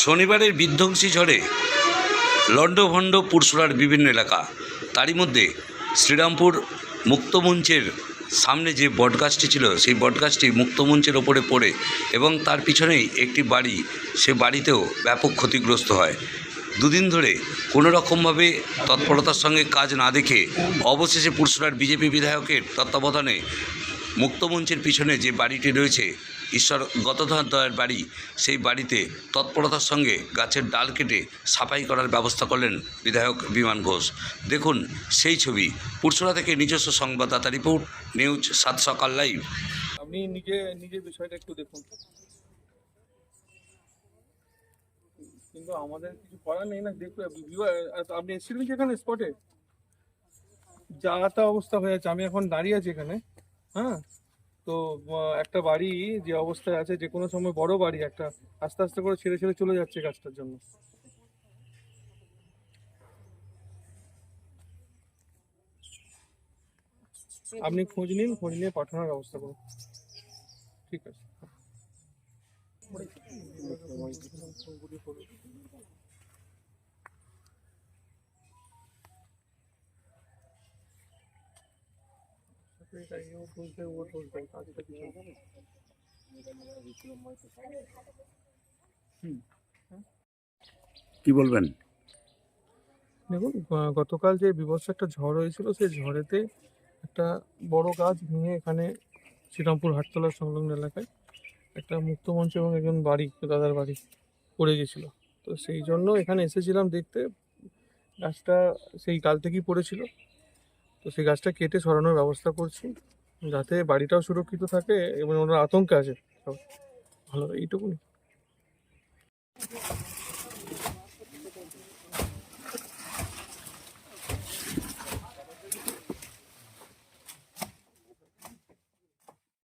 শনিবারের বিধ্বংসী ঝড়ে লণ্ডভণ্ড পুরসুরার বিভিন্ন এলাকা। তারই মধ্যে শ্রীরামপুর মুক্তমঞ্চের সামনে যে বটগাছটি ছিল, সেই বটগাছটি মুক্তমঞ্চের ওপরে পড়ে এবং তার পিছনেই একটি বাড়ি, সে বাড়িতেও ব্যাপক ক্ষতিগ্রস্ত হয়। দুদিন ধরে কোনো রকমভাবে তৎপরতার সঙ্গে কাজ না দেখে অবশেষে পুরসুরার বিজেপি বিধায়কের তত্ত্বাবধানে মুক্তমঞ্চের পিছনে যে বাড়িটি রয়েছে ঈশ্বর গতধর বাড়ি, সেই বাড়িতে তৎপরতার সঙ্গে গাছের ডাল কেটে সাফাই করার ব্যবস্থা করলেন বিধায়ক বিমান ঘোষ। দেখুন সেই ছবি পুরসুরা থেকে নিজস্ব সংবাদদাতা রিপোর্ট, নিউজ সাত সকাল লাইভ। আপনি নিজে নিজে বিষয়টা একটু দেখুন। কিন্তু আমাদের কিছু করার নেই না, দেখুন, আপনি এসেছিলেন কি এখানে স্পটে যা তা অবস্থা হয়ে আছে আমি এখন দাঁড়িয়ে আছি এখানে হ্যাঁ? তো একটা বাড়ি যে অবস্থায় আছে, যে কোনো সময় বড় বাড়ি একটা, আস্তে আস্তে করে ছেড়ে ছেড়ে চলে যাচ্ছে গাছটার জন্য। আপনি খোঁজ নিন, খোঁজ নিয়ে পাঠানোর ব্যবস্থা করুন। ঠিক আছে। কি বলবেন? দেখুন গতকাল যে বিভৎস একটা ঝড় হয়েছিল, সেই ঝড়েতে একটা বড় গাছ ভেঙে এখানে শ্রীরামপুর হাটতলার সংলগ্ন এলাকায় একটা মুক্তমঞ্চ এবং একজন বাড়ি, দাদার বাড়ি পড়ে গেছিল। তো সেই জন্য এখানে এসেছিলাম দেখতে। গাছটা সেই কাল থেকেই পড়েছিল। তো সেই গাছটা কেটে সরানোর ব্যবস্থা করছি, যাতে বাড়িটাও সুরক্ষিত থাকে এবং ওনার আতঙ্কে আছে। ভালো, এইটুকুনি।